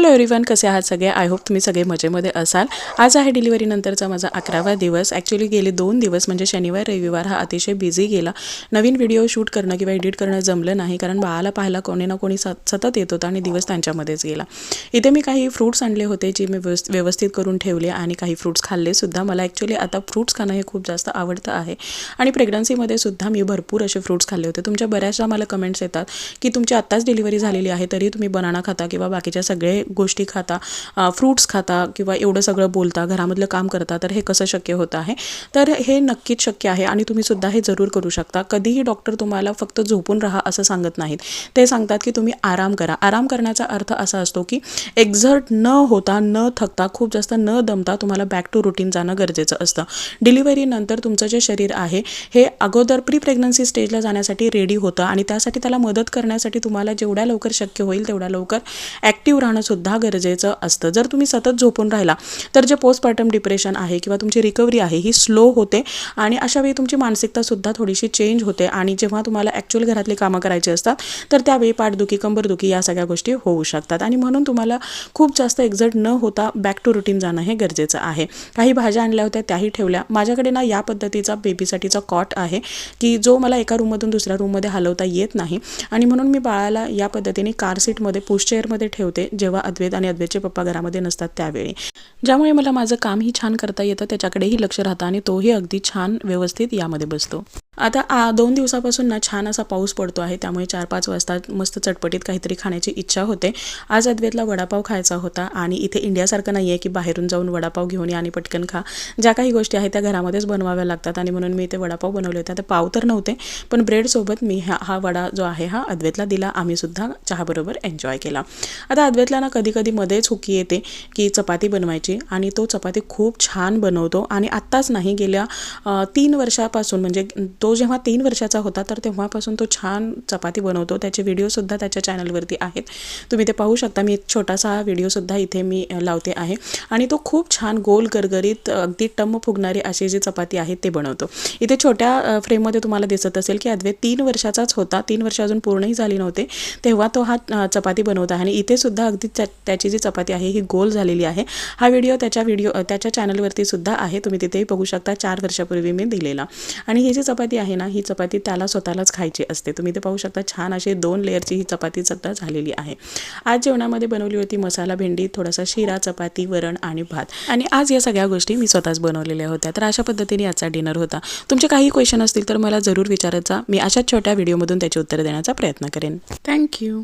Hello everyone कसे आहात सगळे? आय होप तुम्ही सगळे मजेमध्ये असाल. आज आहे डिलिव्हरीनंतरचा माझा अकरावा दिवस. ॲक्च्युली गेले दोन दिवस म्हणजे शनिवार रविवार हा अतिशय बिझी गेला. नवीन व्हिडिओ शूट करणं किंवा एडिट करणं जमलं नाही कारण बाळाला पाहायला कोणी ना कोणी सत सतत येत होता आणि दिवस त्यांच्यामध्येच गेला. इथे मी काही फ्रूट्स आणले होते जे मी व्यवस्थित करून ठेवले आणि काही फ्रूट्स खाल्लेसुद्धा मला ॲक्च्युली आता फ्रूट्स खाणं हे खूप जास्त आवडतं आहे. आणि प्रेग्नन्सीमध्ये सुद्धा मी भरपूर असे फ्रूट्स खाल्ले होते. तुमच्या बऱ्याचशा मला कमेंट्स येतात की तुमची आत्ताच डिलिव्हरी झालेली आहे तरी तुम्ही बनाना खाता किंवा बाकीच्या सगळे गोष्टी खाता फ्रूट्स खाता किंवा एवढं सगळं बोलता घरामधलं काम करता तर हे कसं शक्य होतं आहे? तर हे नक्कीच शक्य आहे आणि तुम्ही सुद्धा हे जरूर करू शकता. कधीही डॉक्टर तुम्हाला फक्त झोपून राहा असं सांगत नाहीत. ते सांगतात की तुम्ही आराम करा. आराम करण्याचा अर्थ असा असतो की एक्झर्ट न होता न थकता खूप जास्त न दमता तुम्हाला बॅक टू रुटीन जाणं गरजेचं असतं. डिलिव्हरीनंतर तुमचं जे शरीर आहे हे अगोदर प्री प्रेग्नन्सी स्टेजला जाण्यासाठी रेडी होतं आणि त्यासाठी त्याला मदत करण्यासाठी तुम्हाला जेवढ्या लवकर शक्य होईल तेवढ्या लवकर ॲक्टिव्ह राहणं सुद्धा गरजेचं असतं. जर तुम्ही सतत झोपून राहिला तर जे पोस्टपार्टम डिप्रेशन आहे किंवा तुमची रिकव्हरी आहे ही स्लो होते आणि अशावेळी तुमची मानसिकतासुद्धा थोडीशी चेंज होते आणि जेव्हा तुम्हाला ॲक्च्युअल घरातली कामं करायची असतात तर त्यावेळी पाठदुखी कंबरदुखी या सगळ्या गोष्टी होऊ शकतात आणि म्हणून तुम्हाला खूप जास्त एक्झट न होता बॅक टू रुटीन जाणं हे गरजेचं आहे. काही भाज्या आणल्या होत्या त्याही ठेवल्या. माझ्याकडे ना या पद्धतीचा बेबीसाठीचा कॉट आहे की जो मला एका रूममधून दुसऱ्या रूममध्ये हलवता येत नाही आणि म्हणून मी बाळाला या पद्धतीने कार सीटमध्ये पुश चेअरमध्ये ठेवते. जेव्हा अद्वैत आणि अद्वैतचे पप्पा घरामध्ये नसतात त्यावेळी. ज्यामुळे मला माझं कामही छान करता येतं त्याच्याकडेही लक्ष राहतं आणि तोही अगदी छान व्यवस्थित यामध्ये बसतो. आता आ दोन दिवसापासून ना छान असा पाऊस पडतो आहे त्यामुळे चार पाच वाजता मस्त चटपटीत काहीतरी खाण्याची इच्छा होते. आज अद्वैतला वडापाव खायचा होता आणि इथे इंडियासारखं नाही आहे की बाहेरून जाऊन वडापाव घेऊन या आणि पटकन खा. ज्या काही गोष्टी आहेत त्या घरामध्येच बनवाव्या लागतात आणि म्हणून मी इथे वडापाव बनवले होते. आता पाव तर नव्हते पण ब्रेडसोबत मी हा हा वडा जो आहे हा अद्वैतला दिला. आम्हीसुद्धा चहाबरोबर एन्जॉय केला. आता अद्वैतला ना कधी कधी मध्येच हुकी येते की चपाती बनवायची आणि तो चपाती खूप छान बनवतो. आणि आत्ताच नाही गेल्या तीन वर्षापासून म्हणजे तो जेव्हा तीन वर्षाचा होता तर तेव्हापासून तो छान चपाती बनवतो. त्याचे व्हिडिओसुद्धा त्याच्या चॅनलवरती आहेत. तुम्ही ते पाहू शकता. मी एक छोटासा व्हिडिओसुद्धा इथे मी लावते आहे. आणि तो खूप छान गोल गरगरीत अगदी टम्म फुगणारी अशी जी चपाती आहे ते बनवतो. इथे छोट्या फ्रेममध्ये तुम्हाला दिसत असेल की अद्वैत तीन वर्षाचाच होता. तीन वर्ष अजून पूर्णही झाली नव्हते. तेव्हा तो हा चपाती बनवत आहे. आणि इथे सुद्धा अगदी त्याची जी चपाती आहे ही गोल झालेली आहे. हा व्हिडिओ त्याच्या व्हिडिओ त्याच्या चॅनलवरती सुद्धा आहे. तुम्ही तिथेही बघू शकता. चार वर्षापूर्वी मी दिलेला. आणि ही जी चपाती आहे ना ही चपाती त्याला स्वतःलाच खायची असते. तुम्ही ते पाहू शकता छान अशी दोन लेअरची ही चपाती सुद्धा झालेली आहे. आज जेवणामध्ये बनवली होती मसाला भेंडी थोडासा शिरा चपाती वरण आणि भात. आणि आज या सगळ्या गोष्टी मी स्वतःच बनवलेल्या होत्या. तर अशा पद्धतीने आजचा डिनर होता. तुमचे काही क्वेश्चन असतील तर मला जरूर विचारायचा. मी अशाच छोट्या व्हिडिओमधून त्याची उत्तर देण्याचा प्रयत्न करेन. थँक्यू